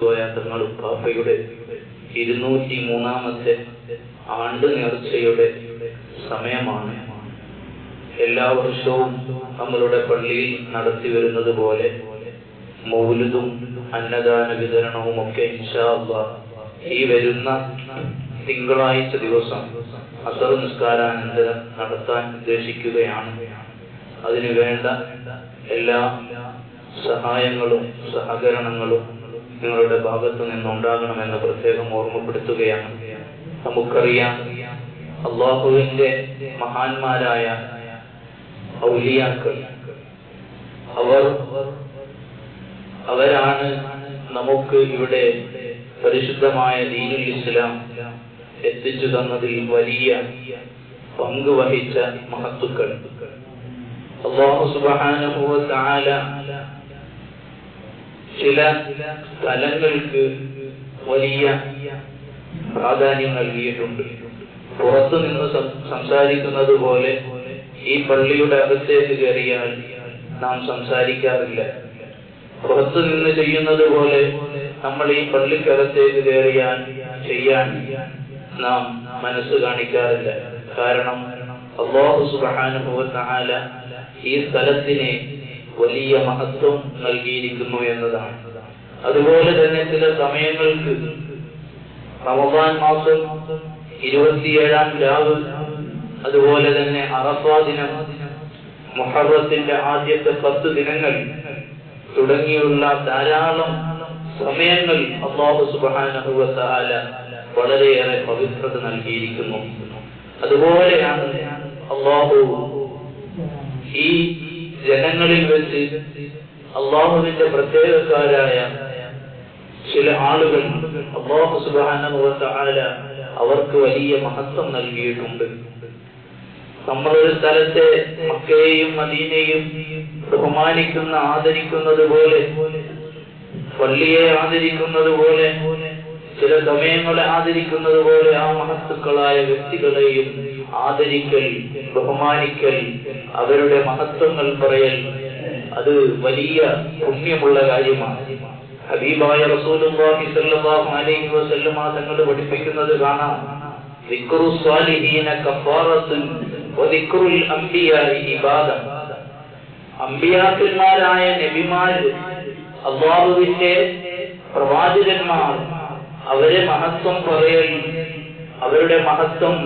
തങ്ങളും പാപ്പയുടെ ഇരുന്നൂറ്റി മൂന്നാമത്തെ ആണ്ട് നേർച്ചയുടെ സമയമാണ് എല്ലാ വർഷവും നമ്മളുടെ പള്ളിയിൽ നടത്തി വരുന്നത് പോലെ മൗലുദും അന്നദാന വിതരണവും ഒക്കെ ഇൻഷാ അല്ലാഹ് ഈ വരുന്ന തിങ്കളാഴ്ച ദിവസം അസർ നിസ്കാരാനന്തരം നടത്താൻ ഉദ്ദേശിക്കുകയാണ് അതിനു വേണ്ട എല്ലാ സഹായങ്ങളും സഹകരണങ്ങളും നിങ്ങളുടെ ഭാഗത്തു നിന്നുണ്ടാകണമെന്ന് പ്രത്യേകം ഓർമ്മപ്പെടുത്തുകയാണ്. നമുക്കറിയാം അള്ളാഹുവിന്റെ മഹാന്മാരായ ഔലിയാക്കൾ. അവർ അവരാണ് നമുക്ക് ഇവിടെ പരിശുദ്ധമായ ദീനുൽ ഇസ്ലാം എത്തിച്ചു തന്നതിൽ വലിയ പങ്ക് വഹിച്ച മഹത്തുക്കൾ. അള്ളാഹു തആല ചില സ്ഥലങ്ങൾക്ക് വലിയ പ്രാധാന്യം നൽകിയിട്ടുണ്ട്. പുറത്തു നിന്ന് സംസാരിക്കുന്നത് പോലെ ഈ പള്ളിയുടെ അകത്തേക്ക് കയറിയാൽ നാം സംസാരിക്കാറില്ല. പുറത്തു നിന്ന് ചെയ്യുന്നത് പോലെ നമ്മൾ ഈ പള്ളിക്കകത്തേക്ക് കയറിയാൽ ചെയ്യാൻ നാം മനസ്സ് കാണിക്കാറില്ല. കാരണം അള്ളാഹു തആല ഈ സ്ഥലത്തിന് വലിയ മഹത്വം നൽകിയിരിക്കുന്നു എന്നതാണ്. അതുപോലെ തന്നെ ചില സമയങ്ങൾക്ക് റമദാൻ മാസം ഇരുപത്തിയേഴാം രാവ് അതുപോലെ തന്നെ അറഫാ ദിനം മുഹറത്തിന്റെ ആദ്യത്തെ പത്ത് ദിനങ്ങൾ തുടങ്ങിയുള്ള ധാരാളം സമയങ്ങൾ അള്ളാഹു തആല വളരെയേറെ പവിത്രത നൽകിയിരിക്കുന്നു. അതുപോലെയാണ് അള്ളാഹു ഈ ജനങ്ങളിൽ വെച്ച് അള്ളാഹുവിന്റെ പ്രത്യേകക്കാരായ ചില ആളുകൾ അള്ളാഹു തആല അവർക്ക് വലിയ മഹത്വം നൽകിയിട്ടുണ്ട്. നമ്മളൊരു സ്ഥലത്തെ മക്കയെയും മദീനയും ബഹുമാനിക്കുന്ന ആദരിക്കുന്നത് പോലെ പള്ളിയെ ആദരിക്കുന്നത് പോലെ ചില സമയങ്ങളെ ആദരിക്കുന്നത് പോലെ ആ മഹത്തുക്കളായ വ്യക്തികളെയും ആദരിക്കൽ ബഹുമാനിക്കൽ അവരുടെ മഹത്വങ്ങൾ പറയൽ അത് വലിയ പുണ്യമുള്ള കാര്യമാണ്. ഹബീബായ റസൂലുള്ളാഹി സ്വല്ലല്ലാഹു അലൈഹി വസല്ലം തങ്ങൾ പഠിപ്പിക്കുന്നത് കാണാം. ദിക്റു സ്വാലിഹീന വദിക്റുൽ ഇബാദ. അമ്പിയാക്കന്മാരായ നബിമാര് അള്ളാഹുവിന്റെ പ്രവാചകന്മാർ അവരെ മഹത്വം പറയൽ അവരുടെ മഹത്വം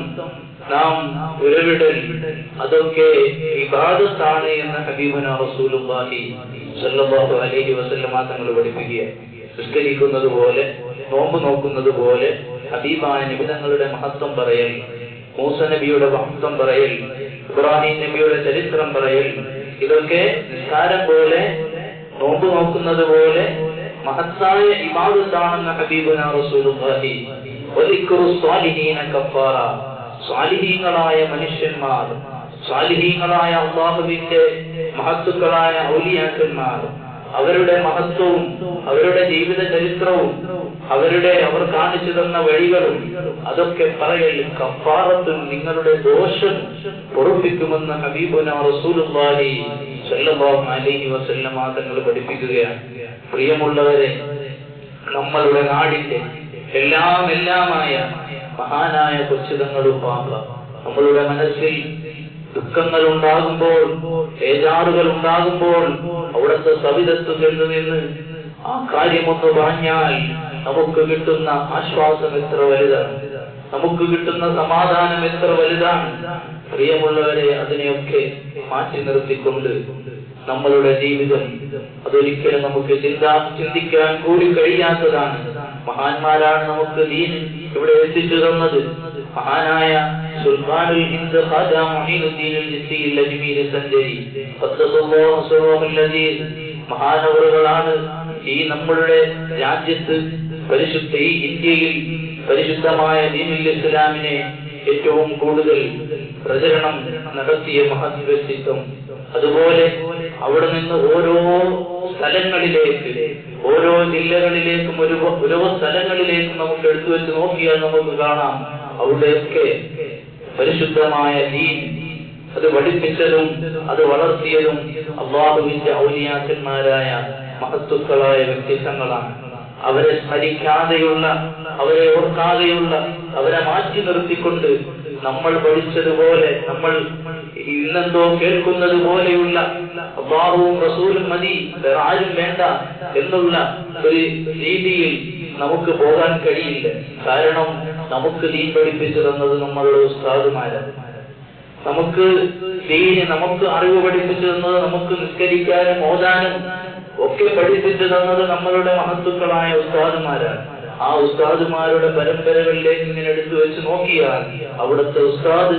നാം ഉരവിടൽ അതൊക്കെ വിവാദത്താണ് എന്ന് ഹബീബന റസൂലുള്ളാഹി സ്വല്ലല്ലാഹു അലൈഹി വസല്ലമ തങ്ങൾ പഠിപ്പിക്കുക. നിസ്കരിക്കുന്നത് പോലെ നോമ്പ് നോക്കുന്നത് പോലെ ഹബീബായ നിബിധങ്ങളുടെ മഹത്വം പറയൽ മൂസ നബിയുടെ മഹത്വം പറയൽ ഇബ്രാഹിം നബിയുടെ ചരിത്രം പറയൽ ഇതൊക്കെ നിസ്കാരം പോലെ നോമ്പ് നോക്കുന്നത് പോലെ മഹത്തായ ഇബാദത്താണെന്ന ഹബീബന റസൂലുള്ളാഹി. വദിക്റു സ്വാലിഹീന കഫാറ. സ്വാലിഹീങ്ങളായ മനുഷ്യന്മാർ സ്വാലിഹീങ്ങളായ അള്ളാഹുവിന്റെ മഹത്തുക്കളായ ഔലിയാക്കന്മാർ അവരുടെ മഹത്വവും അവരുടെ ജീവിത ചരിത്രവും അവരുടെ അവർ കാണിച്ചു തന്ന വഴികളും അതൊക്കെ പറയൽ കഫാറത്തും നിങ്ങളുടെ ദോഷം പൊറുപ്പിക്കുമെന്ന് ഹബീബുന റസൂലുള്ളാഹി സ്വല്ലല്ലാഹു അലൈഹി വസല്ലമ തങ്ങൾ പഠിപ്പിക്കുകയാണ്. പ്രിയമുള്ളവരെ നമ്മളുടെ നാടിന്റെ എല്ലാം എല്ലാമായ മഹാനായ കൊച്ചുതങ്ങളും പാമ്പ നമ്മളുടെ മനസ്സിൽ ദുഃഖങ്ങൾ ഉണ്ടാകുമ്പോൾ ഏജാറുകൾ ഉണ്ടാകുമ്പോൾ അവിടുത്തെ സവിധത്ത് ചെന്ന് നിന്ന് ആ കാര്യമൊന്ന് പറഞ്ഞാൽ നമുക്ക് കിട്ടുന്ന ആശ്വാസം എത്ര വലുതാണ്. നമുക്ക് കിട്ടുന്ന സമാധാനം എത്ര വലുതാണ്. പ്രിയമുള്ളവരെ അതിനെയൊക്കെ മാറ്റി നിർത്തിക്കൊണ്ട് നമ്മളുടെ ജീവിതം അതൊരിക്കലും നമുക്ക് ചിന്താ ചിന്തിക്കാൻ കൂടി കഴിയാത്തതാണ്. മഹാന്മാരാണ് നമുക്ക് ദീൻ ഇവിടെ എത്തിച്ചു തന്നത് മഹാനായ മഹാനവറുകളാണ് ഈ നമ്മളുടെ രാജ്യത്ത് പരിശുദ്ധ ഈ ഇന്ത്യയിൽ പരിശുദ്ധമായ ദീനുൽ ഇസ്ലാമിനെ ഏറ്റവും കൂടുതൽ പ്രചരണം നടത്തിയ മഹത് വ്യക്തിത്വം. അതുപോലെ അവിടെ നിന്ന് ഓരോ സ്ഥലങ്ങളിലേക്ക് ഓരോ ജില്ലകളിലേക്കും ഒരു ഓരോ സ്ഥലങ്ങളിലേക്കും നമുക്ക് എടുത്തു വെച്ച് നോക്കിയാൽ നമുക്ക് കാണാം. അവിടെയൊക്കെ പരിശുദ്ധമായ ദീൻ. അത് പഠിപ്പിച്ചതും അത് വളർത്തിയതും അള്ളാഹുവിന്റെ ഔലിയാക്കന്മാരായ മഹത്വക്കളായ വ്യക്തിത്വങ്ങളാണ് അവരെ സ്മരിക്കാതെയുള്ള അവരെ ഓർക്കാതെയുള്ള അവരെ മാറ്റി നിർത്തിക്കൊണ്ട് നമ്മൾ പഠിച്ചതുപോലെ നമ്മൾ ഇന്നെന്തോ കേൾക്കുന്നത് പോലെയുള്ള അള്ളാഹുവും റസൂലും മതി വേറെ ആരും വേണ്ട എന്നുള്ള ഒരു രീതിയിൽ നമുക്ക് പോകാൻ കഴിയില്ല. കാരണം നമുക്ക് ദീൻ പഠിപ്പിച്ചു തന്നത് നമ്മളുടെ ഉസ്താദുമാരാണ് നമുക്ക് ദീന് നമുക്ക് അറിവ് പഠിപ്പിച്ചു തന്നത് നമുക്ക് നിസ്കരിക്കാനും ഓതാനും ഒക്കെ പഠിപ്പിച്ചു തന്നത് നമ്മളുടെ മഹത്തുക്കളായ ഉസ്താദുമാരാണ്. ആ ഉസ്താദുമാരുടെ പരമ്പരകളിലേക്ക് ഇങ്ങനെ എടുത്തു വെച്ച് നോക്കിയാൽ അവിടുത്തെ ഉസ്താദ്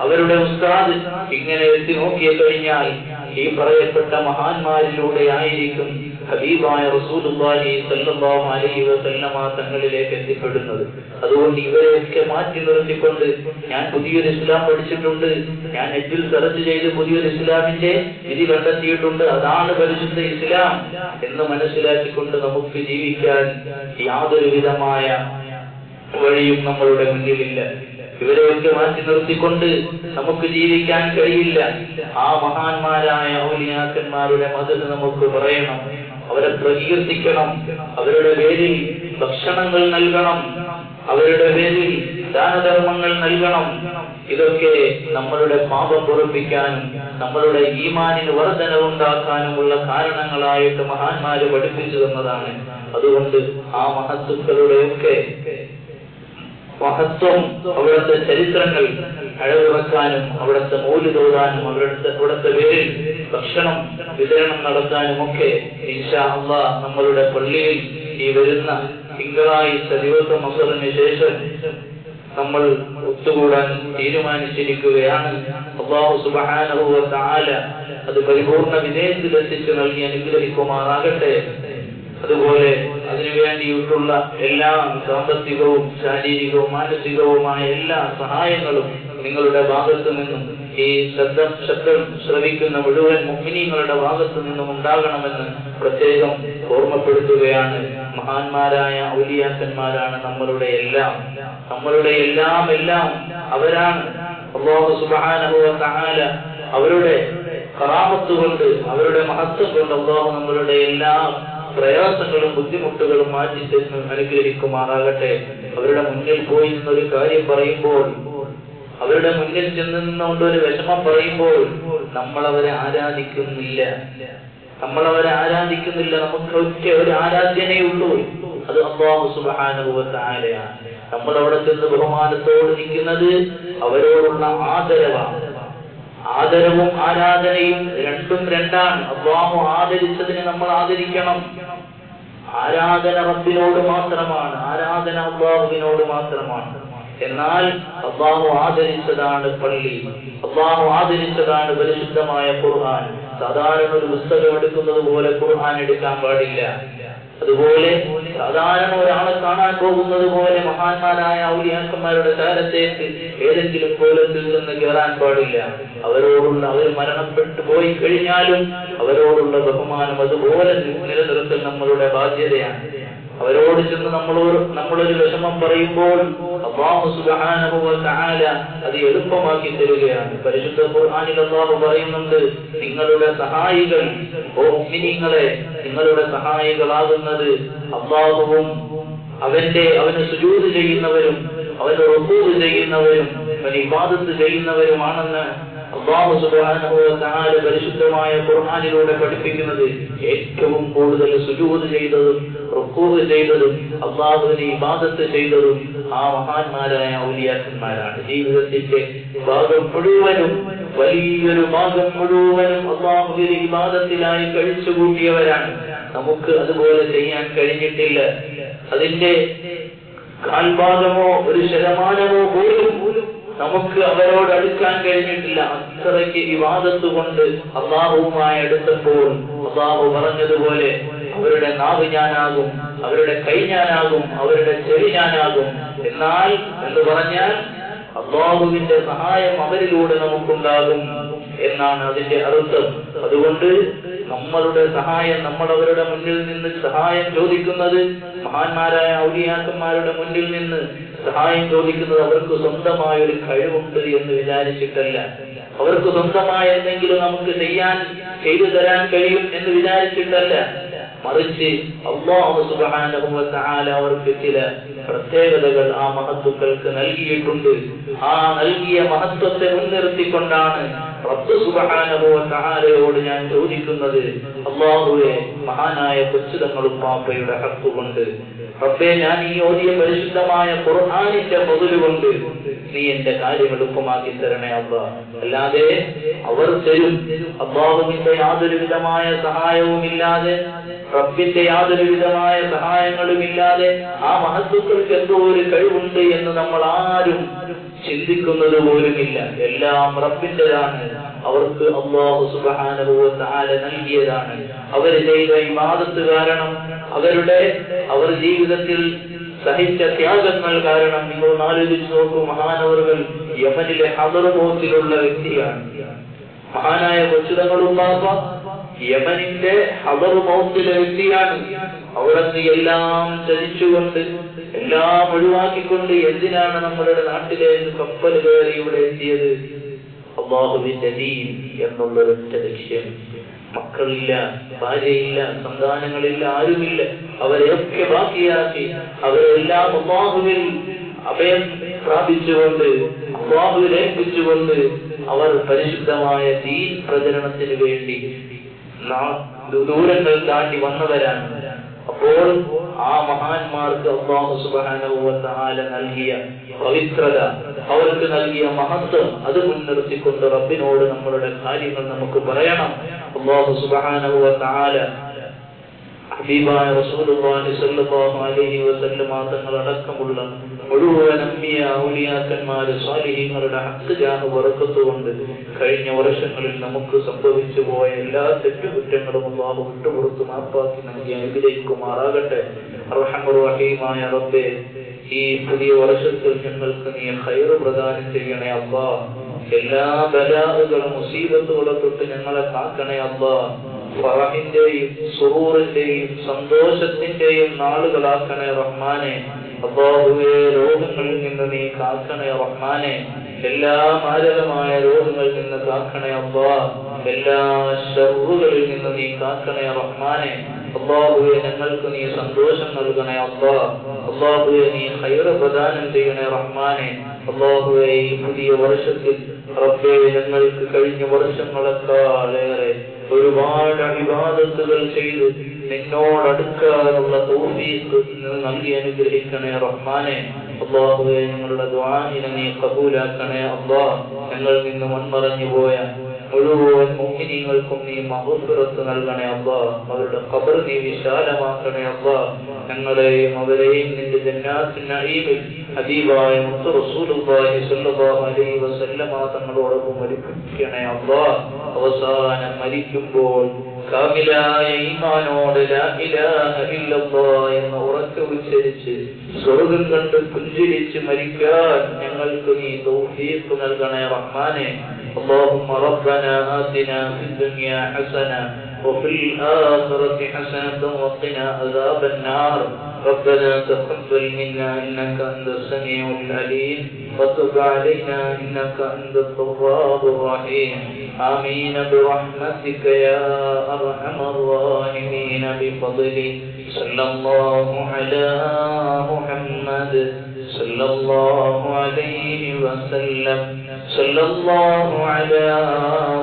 അവരുടെ ഉസ്താദ് ഇങ്ങനെ എത്തി നോക്കിയ കഴിഞ്ഞാൽ ഈ പറയപ്പെട്ട മഹാന്മാരിലൂടെ ആയിരിക്കും ഹബീബായ റസൂലുള്ളാഹി സല്ലല്ലാഹു അലൈഹി വസല്ലമ തങ്ങളിലേക്ക് എത്തിപ്പെടുന്നത്. അതുകൊണ്ട് ഇവരെയൊക്കെ മാറ്റി നിർത്തിക്കൊണ്ട് ഞാൻ പുതിയൊരു ഇസ്ലാം പഠിച്ചിട്ടുണ്ട്. ഞാൻ നെറ്റിൽ സെർച്ച് ചെയ്ത് പുതിയൊരു ഇസ്ലാമിന്റെ വിധി കണ്ടെത്തിയിട്ടുണ്ട്. അതാണ് പരിശുദ്ധ ഇസ്ലാം എന്ന് മനസ്സിലാക്കിക്കൊണ്ട് നമുക്ക് ജീവിക്കാൻ യാതൊരു വിധമായ വഴിയും നമ്മളുടെ മുന്നിലില്ല. ഇവരെയൊക്കെ മാറ്റി നിർത്തിക്കൊണ്ട് നമുക്ക് ജീവിക്കാൻ കഴിയില്ല. ആ മഹാന്മാരായ ഔലിയാക്കന്മാരുടെ മതിൽ നമുക്ക് പറയണം അവരെ പ്രകീർത്തിക്കണം. അവരുടെ പേരിൽ ഭക്ഷണങ്ങൾ നൽകണം. അവരുടെ പേരിൽ ദാനധർമ്മങ്ങൾ നൽകണം. ഇതൊക്കെ നമ്മളുടെ പാപം പൊറപ്പിക്കാനും നമ്മളുടെ ഈമാനിന് വർധനവുണ്ടാക്കാനുമുള്ള കാരണങ്ങളായിട്ട് മഹാന്മാര് പഠിപ്പിച്ചു തന്നതാണ്. അതുകൊണ്ട് ആ മഹത്തുക്കളുടെയൊക്കെ മഹത്വം അവിടുത്തെ ചരിത്രങ്ങൾ അഴവിറക്കാനും അവിടുത്തെ മൂൽ തോതാനും അവിടുത്തെ അവിടുത്തെ പേരിൽ ഭക്ഷണം വിതരണം നടത്താനും ഒക്കെ ഇൻഷാ അള്ളാ നമ്മളുടെ പള്ളിയിൽ ഈ വരുന്ന തിങ്കളാഴ്ച ദിവസം അസറിന് ശേഷം നമ്മൾ ഒത്തുകൂടാൻ തീരുമാനിച്ചിരിക്കുകയാണ്. അള്ളാഹു സുബ്ഹാനഹു വ തആല അത് പരിപൂർണ വിജയത്തിലെത്തിച്ച് നൽകി അനുഗ്രഹിക്കുമാറാകട്ടെ. അതുപോലെ അതിനുവേണ്ടിയിട്ടുള്ള എല്ലാ സാമ്പത്തികവും ശാരീരികവും മാനസികവുമായ എല്ലാ സഹായങ്ങളും നിങ്ങളുടെ ഭാഗത്തു നിന്നും ഈ ശബ്ദം ശബ്ദം ശ്രവിക്കുന്ന മുഴുവൻ മുമ്മിനിങ്ങളുടെ ഭാഗത്തു നിന്നും ഉണ്ടാകണമെന്ന് പ്രത്യേകം ഓർമ്മപ്പെടുത്തുകയാണ്. മഹാന്മാരായ ഔലിയാക്കന്മാരാണ് നമ്മളുടെ എല്ലാം. നമ്മളുടെ എല്ലാം എല്ലാം അവരാണ്. അള്ളാഹു അവരുടെ കറാമത്ത് കൊണ്ട് അവരുടെ മഹത്വം കൊണ്ട് അള്ളാഹു നമ്മളുടെ എല്ലാ പ്രയാസങ്ങളും ബുദ്ധിമുട്ടുകളും മാറ്റി തന്ന് അനുഗ്രഹിക്കുമാറാകട്ടെ. അവരുടെ മുന്നിൽ പോയി നിന്നൊരു കാര്യം പറയുമ്പോൾ അവരുടെ മുന്നിൽ ചെന്ന് നിന്നുകൊണ്ട് ഒരു വിഷമം പറയുമ്പോൾ നമ്മൾ അവരെ ആരാധിക്കുന്നില്ല. നമ്മൾ അവരെ ആരാധിക്കുന്നില്ല. നമുക്ക് ഒറ്റ ഒരു ആരാധ്യനേ ഉള്ളൂ. അത് അള്ളാഹു സുബാനുഭവത്തായാലാണ് നമ്മൾ അവിടെ ചെന്ന് ബഹുമാനത്തോട് നിൽക്കുന്നത് അവരോടുള്ള ആദരവാണ്. ആദരവും ആരാധനയും രണ്ടും രണ്ടാണ്. അള്ളാഹു ആദരിച്ചതിനെ നമ്മൾ ആദരിക്കണം. ആരാധന റബ്ബിനോട് മാത്രമാണ് ആരാധന അള്ളാഹുവിനോട് മാത്രമാണ്. എന്നാൽ അള്ളാഹു ആദരിച്ചതാണ് പള്ളി. അള്ളാഹു ആദരിച്ചതാണ് പരിശുദ്ധമായ ഖുർആൻ. സാധാരണ ഒരു പുസ്തകം എടുക്കുന്നത് പോലെ ഖുർആൻ എടുക്കാൻ പാടില്ല. അതുപോലെ സാധാരണ ഒരാളെ കാണാൻ പോകുന്നത് പോലെ മഹാന്മാരായ ഔലിയാക്കന്മാരുടെ കാലത്തേക്ക് ഏതെങ്കിലും കോലത്തിൽ നിന്ന് കയറാൻ പാടില്ല. അവരോടുള്ള അവർ മരണപ്പെട്ടു പോയി കഴിഞ്ഞാലും അവരോടുള്ള ബഹുമാനം അതുപോലെ നിലനിർത്തൽ നമ്മളുടെ ബാധ്യതയാണ്. അവരോട് ചെന്ന് നമ്മളോട് നമ്മളൊരു വിഷമം പറയുമ്പോൾ അള്ളാഹു തആല അത് എളുപ്പമാക്കി തരികയാണ്. പരിശുദ്ധ ഖുർആനിൽ അള്ളാഹു പറയുന്നുണ്ട് നിങ്ങളുടെ സഹായികൾ ഓ മുഅ്മിനീങ്ങളെ നിങ്ങളുടെ സഹായികളാകുന്നത് അള്ളാഹുവും അവന്റെ അവന് സുജൂത് ചെയ്യുന്നവരും അവന് റുക്കൂദ് ചെയ്യുന്നവരും അവന് ഇബാദത്ത് ചെയ്യുന്നവരുമാണെന്ന് അള്ളാഹു തആല പരിശുദ്ധമായ ഖുർആനിലൂടെ പഠിപ്പിക്കുന്നത് ഏറ്റവും കൂടുതൽ സുജൂദ് ചെയ്തതും റുക്കൂഹ് ചെയ്തതും അള്ളാഹുവിനെ ഇബാദത്ത് ചെയ്തതും ആ മഹാന്മാരായ ഔലിയാക്കന്മാരാണ്. ജീവിതത്തിന്റെ ഭാഗം മുഴുവനും വലിയൊരു ഭാഗം മുഴുവനും അള്ളാഹുവിന് ഇബാദത്തിലായി കഴിച്ചുകൂട്ടിയവരാണ്. നമുക്ക് അതുപോലെ ചെയ്യാൻ കഴിഞ്ഞിട്ടില്ല. അതിന്റെ കാൽഭാഗമോ ഒരു ശതമാനമോ പോലും നമുക്ക് അവരോട് അടുക്കാൻ കഴിഞ്ഞിട്ടില്ല. അത്രയ്ക്ക് വിവാദത്ത് കൊണ്ട് അള്ളാഹുവുമായി അടുത്തപ്പോൾ അള്ളാഹു പറഞ്ഞതുപോലെ അവരുടെ നാവ് ഞാനാകും അവരുടെ കൈ ഞാനാകും അവരുടെ ചെവി ഞാനാകും. എന്നാൽ എന്ന് പറഞ്ഞാൽ അള്ളാഹുവിന്റെ സഹായം അവരിലൂടെ നമുക്കുണ്ടാകും എന്നാണ് അതിന്റെ അർത്ഥം. അതുകൊണ്ട് നമ്മളുടെ സഹായം നമ്മൾ അവരുടെ മുന്നിൽ നിന്ന് സഹായം ചോദിക്കുന്നത് മഹാന്മാരായ ഔലിയാക്കന്മാരുടെ മുന്നിൽ നിന്ന് സഹായം ചോദിക്കുന്നത് അവർക്ക് സ്വന്തമായ ഒരു കഴിവുണ്ട് എന്ന് വിചാരിച്ചിട്ടല്ല. അവർക്ക് സ്വന്തമായ എന്തെങ്കിലും നമുക്ക് ചെയ്യാൻ ചെയ്തു തരാൻ കഴിയും എന്ന് വിചാരിച്ചിട്ടല്ല. മറിച്ച് അള്ളാഹു വ അവർക്ക് ചില പ്രത്യേകതകൾ ആ മഹത്വക്കൾക്ക് നൽകിയിട്ടുണ്ട്. ആ നൽകിയ മഹത്വത്തെ മുൻനിർത്തിക്കൊണ്ടാണ് റബ്ബ് സുബ്ഹാനഹു വ തആലയോട് ഞാൻ ചോദിക്കുന്നത് അല്ലാഹുവേ മഹാനായ കൊച്ചുതങ്ങളും പാപ്പയുടെ ഹക്കുകൊണ്ട്. റബ്ബേ ഞാൻ ഈ ഓതിയ പരിശുദ്ധമായ ഖുർആനിന്റെ പൊതുലുകൊണ്ട് നീ എന്റെ കാര്യം എളുപ്പമാക്കി തരണേ അബ്ബ അല്ലാതെ അവർ തരും. അള്ളാഹുവിന്റെ യാതൊരു വിധമായ സഹായവും ഇല്ലാതെ റബ്ബിന്റെ യാതൊരു വിധമായ സഹായങ്ങളും ഇല്ലാതെ ആ മഹത്വക്കൾക്ക് എന്തോ ഒരു കഴിവുണ്ട് എന്ന് നമ്മൾ ആരും ചിന്തിക്കുന്നത് പോലുമില്ല എല്ലാം റബ്ബിന്റെതാണ് അവർക്ക് അള്ളാഹു തആല നൽകിയതാണ്. അവർ ചെയ്ത ഇമാദത്ത് കാരണം അവരുടെ അവർ ജീവിതത്തിൽ സഹിച്ച ത്യാഗങ്ങൾ കാരണം നിങ്ങൾ ആലോചിച്ച് നോക്കൂ മഹാനവറുകൾ യമനിലെ ഹദർമോത്തിലുള്ള വ്യക്തിയാണ്. മഹാനായ കൊച്ചുതങ്ങളുള്ളാപ്പ യമനിന്റെ ഹദർമൗത്തിലെ വ്യക്തിയാണ് അവിടുന്ന് എല്ലാം ചതിച്ചുകൊണ്ട് എല്ലാം ഒഴിവാക്കിക്കൊണ്ട് എന്തിനാണ് നമ്മളുടെ നാട്ടിലേക്ക് കപ്പൽ കയറി ഇവിടെ എത്തിയത്? അള്ളാഹുവിന്റെ ദീൻ എന്നുള്ളൊരൊറ്റ ലക്ഷ്യം. മക്കളില്ല ഭാര്യയില്ല സന്താനങ്ങളില്ല ആരുമില്ല. അവരെയൊക്കെ ബാക്കിയാക്കി അവരെല്ലാം അള്ളാഹുവിൽ അഭയം പ്രാപിച്ചുകൊണ്ട് അള്ളാഹുവിൽ ഏൽപ്പിച്ചുകൊണ്ട് അവർ പരിശുദ്ധമായ ദീൻ പ്രചരണത്തിന് വേണ്ടി നാ- ദൂരങ്ങൾ താണ്ടി വന്നവരാണ്. അപ്പോൾ ആ മഹാന്മാർക്ക് അള്ളാഹു തആല നൽകിയ പവിത്രത അവർക്ക് നൽകിയ മഹത്വം അത് മുൻനിർത്തിക്കൊണ്ട് റബ്ബിനോട് നമ്മളുടെ കാര്യങ്ങൾ നമുക്ക് പറയണം. അള്ളാഹു തആല ഹബീബായ റസൂലുള്ളാഹി സ്വല്ലല്ലാഹു അലൈഹി വസല്ലം തങ്ങൾ അടക്കമുള്ള മുഴുവൻ അമ്മിയ ഔലിയാക്കന്മാര് സ്വാലിഹീങ്ങളുടെ ഹക്ക് ജാഹ് ബറക്കത്ത് കൊണ്ട് കഴിഞ്ഞ വർഷങ്ങളിൽ നമുക്ക് സംഭവിച്ചു പോയ എല്ലാ തെറ്റുകുറ്റങ്ങളും അള്ളാഹു വിട്ടുപുറത്ത് മാപ്പാക്കി നൽകി അനുഗ്രഹിക്കുമാറാകട്ടെ റഹീമായ റബ്ബേ ഈ പുതിയ വർഷത്തിൽ ഞങ്ങൾക്ക് നീ ഹൈർ പ്രദാനം ചെയ്യണേ അബ്ബാ എല്ലാ ബലാഹുകളും മുസീബത്തുകളെ തൊട്ട് ഞങ്ങളെ കാക്കണേ അബ്ബാ ഫറഹിന്റെയും സുറൂറിന്റെയും സന്തോഷത്തിന്റെയും നാളുകളാക്കണേ റഹ്മാനെ. അള്ളാഹുവെ രോഗങ്ങളിൽ നിന്ന് നീ കാക്കണേ റഹ്മാനെ. എല്ലാ മാരകമായ രോഗങ്ങളിൽ നിന്ന് കാക്കണേ അബ്ബാ എല്ലാ ഷറുകളിൽ നിന്ന് നീ കാക്കണേ റഹ്മാനെ. അള്ളാഹുവെ ഞങ്ങൾക്ക് നീ സന്തോഷം നൽകണേ അബ്ബാ അള്ളാഹുവെ നീ ഹൈറ പ്രദാനം ചെയ്യണേ റഹ്മാനെ. അള്ളാഹുവെ ഈ പുതിയ വർഷത്തിൽ റബ്ബെ ഞങ്ങൾക്ക് കഴിഞ്ഞ വർഷങ്ങളെക്കാളേറെ ഒരുപാട് അഭിവാദത്തുകൾ ചെയ്ത്. നിന്നോടടുക്കാനുള്ള തോഫീക്ക് നൽകി അനുഗ്രഹിക്കണേ റഹ്മാനെ. അള്ളാഹുവെ ഞങ്ങളുടെ ദ്വാനിനെ നീ കബൂലാക്കണേ അള്ളാഹ് ഞങ്ങൾ നിന്ന് മൺമറഞ്ഞു പോയ മുഴുവൻ മോഹിനികൾക്കും നീ മഹോസ്വരത്ത് നൽകണേ അള്ളാ. അവരുടെ ഖബർ നീ വിശാലമാക്കണേ അള്ളാ. ഞങ്ങളെയും അവരെയും നിന്റെ ജന്നാത്തിൻ അതീവായ ഹബീബായ മുത്ത് അലൈഹി വസല്ലമ തങ്ങളോടൊപ്പം മരിപ്പിക്കണേ അള്ളാ. അവസാനം മരിക്കുമ്പോൾ കാമിലായ ഈമാനോട് ലാ ഇലാഹ ഇല്ലല്ലാഹ് എന്ന് ഉറക്കെ ഉച്ചരിച്ച് സ്വർഗം കണ്ട് പുഞ്ചിരിച്ച് മരിക്കാൻ ഞങ്ങൾക്ക് നീ തൗഫീഖ് നൽകണേ റഹ്മാനെ اللهم ربنا آتنا في الدنيا حسنة وفي الآخرة حسنة وقنا عذاب النار ربنا تقبل منا إنك أنت السميع العليم وتب علينا إنك أنت التواب الرحيم آمين برحمتك يا أرحم الراحمين بفضلك. صلى الله على محمد. صلى الله عليه وسلم. صلى الله على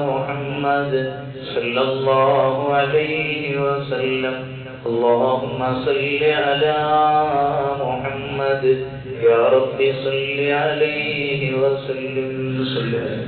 محمد. صلى الله عليه وسلم. اللهم صل على محمد. يا رب صل عليه وسلم. صل عليه